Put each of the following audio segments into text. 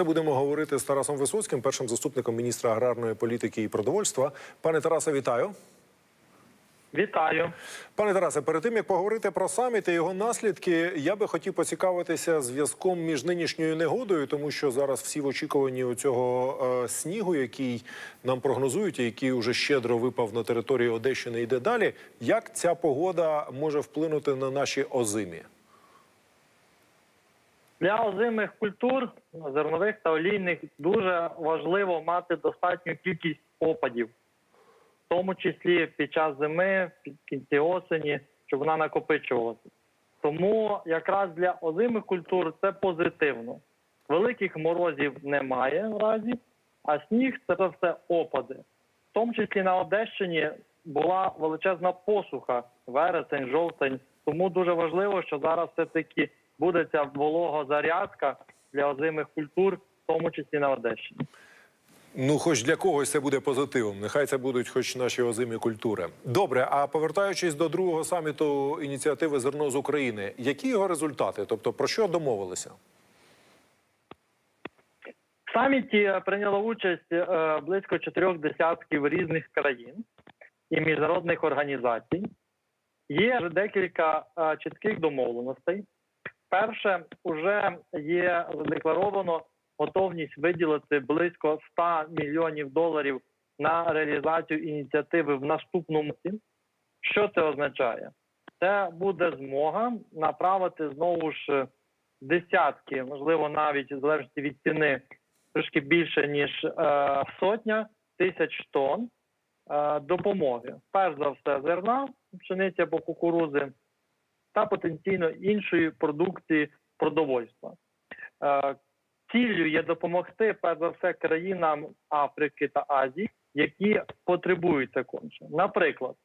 Ми будемо говорити з Тарасом Висоцьким, першим заступником міністра аграрної політики і продовольства. Пане Тарасе, вітаю. Вітаю. Пане Тарасе, перед тим як поговорити про саміт і його наслідки, я би хотів поцікавитися зв'язком між нинішньою негодою, тому що зараз всі в очікуванні у цього е, снігу, який нам прогнозують, і який уже щедро випав на території Одещини, йде далі. Як ця погода може вплинути на наші озимі? Для озимих культур, зернових та олійних, дуже важливо мати достатню кількість опадів, в тому числі під час зими, під кінці осені, щоб вона накопичувалася. Тому якраз для озимих культур це позитивно. Великих морозів немає наразі, а сніг це все опади. В тому числі на Одещині була величезна посуха, вересень, жовтень. Тому дуже важливо, що зараз все-таки буде ця вологозарядка для озимих культур, в тому числі на Одещині. Ну, хоч для когось це буде позитивом. Нехай це будуть, хоч наші озимі культури. Добре. А повертаючись до другого саміту ініціативи зерно з України, які його результати? Тобто про що домовилися? В саміті прийняло участь е, близько чотирьох десятків різних країн і міжнародних організацій. Є вже декілька е, чітких домовленостей. Перше, вже є задекларовано готовність виділити близько 100 мільйонів доларів на реалізацію ініціативи в наступному році. Що це означає? Це буде змога направити знову ж десятки, можливо, навіть в залежності від ціни, трошки більше ніж е, сотня тисяч тонн е, допомоги. Перш за все, зерна, пшениці або кукурузи та потенційно іншої продукції продовольства. Е, ціллю є допомогти перш за все країнам Африки та Азії, які потребують це конче. Наприклад,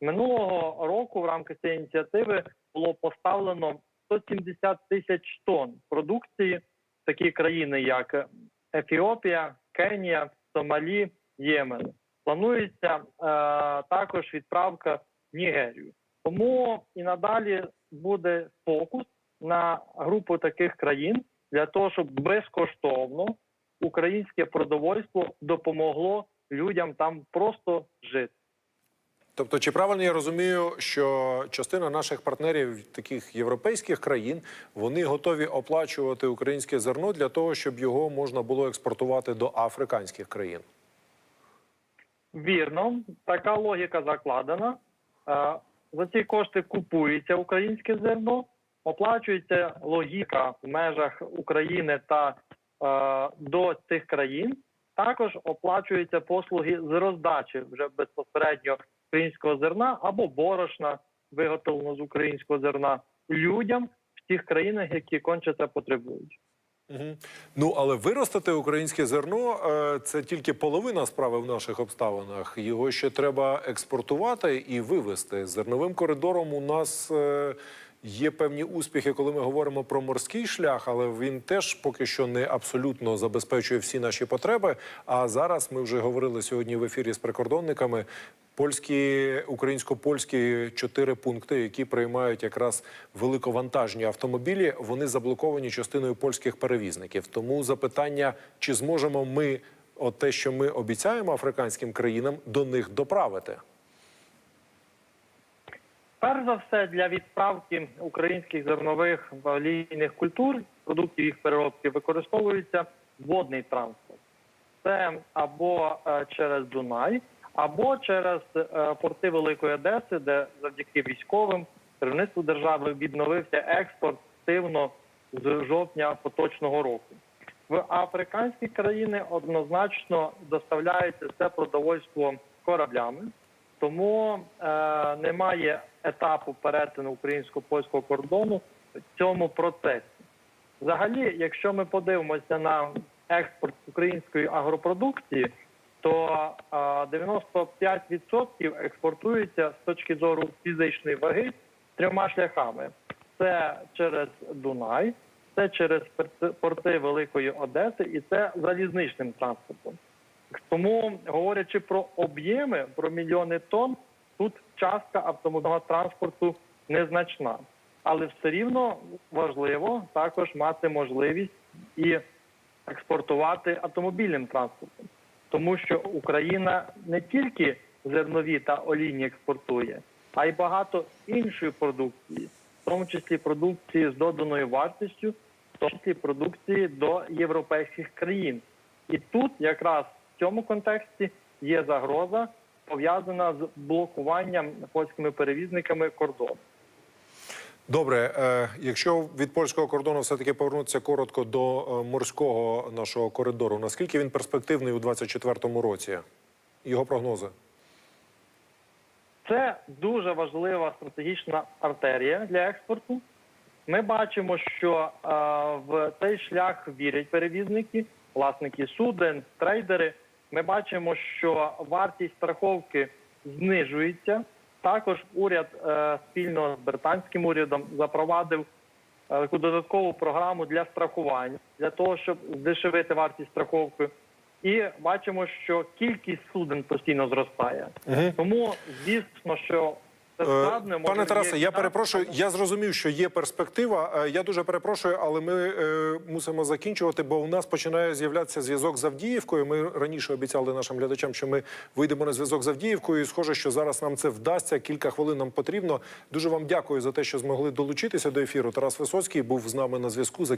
минулого року в рамках цієї ініціативи було поставлено 170 тисяч тонн продукції такі країни, як Ефіопія, Кенія, Сомалі, Ємен. Планується е, також відправка в Нігерію. Тому і надалі буде фокус на групу таких країн для того, щоб безкоштовно українське продовольство допомогло людям там просто жити. Тобто, чи правильно я розумію, що частина наших партнерів, таких європейських країн, вони готові оплачувати українське зерно для того, щоб його можна було експортувати до африканських країн? Вірно, така логіка закладена. За ці кошти купується українське зерно, оплачується логіка в межах України та е, до цих країн. Також оплачуються послуги з роздачі вже безпосередньо українського зерна або борошна, виготовлено з українського зерна людям в тих країнах, які конче це потребують. Угу. Ну але виростити українське зерно е, це тільки половина справи в наших обставинах. Його ще треба експортувати і вивезти. Зерновим коридором у нас е, є певні успіхи, коли ми говоримо про морський шлях, але він теж поки що не абсолютно забезпечує всі наші потреби. А зараз ми вже говорили сьогодні в ефірі з прикордонниками. Польські українсько-польські чотири пункти, які приймають якраз великовантажні автомобілі, вони заблоковані частиною польських перевізників. Тому запитання, чи зможемо ми от те, що ми обіцяємо африканським країнам, до них доправити? Перш за все, для відправки українських зернових олійних культур, продуктів їх переробки використовується водний транспорт. Це або е, через Дунай, або через е, порти Великої Одеси, де завдяки військовим керівництву держави відновився експорт активно з жовтня поточного року. В африканські країни однозначно доставляється це продовольство кораблями, тому е, немає етапу перетину українсько польського кордону в цьому процесі. Взагалі, якщо ми подивимося на експорт української агропродукції, то е, 95% експортується з точки зору фізичної ваги трьома шляхами: це через Дунай, це через порти Великої Одеси і це залізничним транспортом. Тому, говорячи про об'єми, про мільйони тонн, тут частка автомобільного транспорту незначна. Але все рівно важливо також мати можливість і експортувати автомобільним транспортом, тому що Україна не тільки зернові та олійні експортує, а й багато іншої продукції, в тому числі продукції з доданою вартістю, в тому числі продукції до європейських країн. І тут якраз в цьому контексті є загроза пов'язана з блокуванням польськими перевізниками кордону. Добре, е, якщо від польського кордону все-таки повернутися коротко до е, морського нашого коридору, наскільки він перспективний у 2024 році? Його прогнози? Це дуже важлива стратегічна артерія для експорту. Ми бачимо, що е, в цей шлях вірять перевізники, власники суден, трейдери. Ми бачимо, що вартість страховки знижується. Також уряд е, спільно з британським урядом запровадив е, таку додаткову програму для страхування для того, щоб здешевити вартість страховки. І бачимо, що кількість суден постійно зростає. Угу. Тому звісно, що складно. Е, Пане може, Тарасе, я перепрошую. Я зрозумів, що є перспектива. Е, Я дуже перепрошую, але ми е, мусимо закінчувати, бо у нас починає з'являтися зв'язок з Авдіївкою. Ми раніше обіцяли нашим глядачам, що ми вийдемо на зв'язок з Авдіївкою. І схоже, що зараз нам це вдасться. Кілька хвилин нам потрібно. Дуже вам дякую за те, що змогли долучитися до ефіру. Тарас Висоцький був з нами на зв'язку.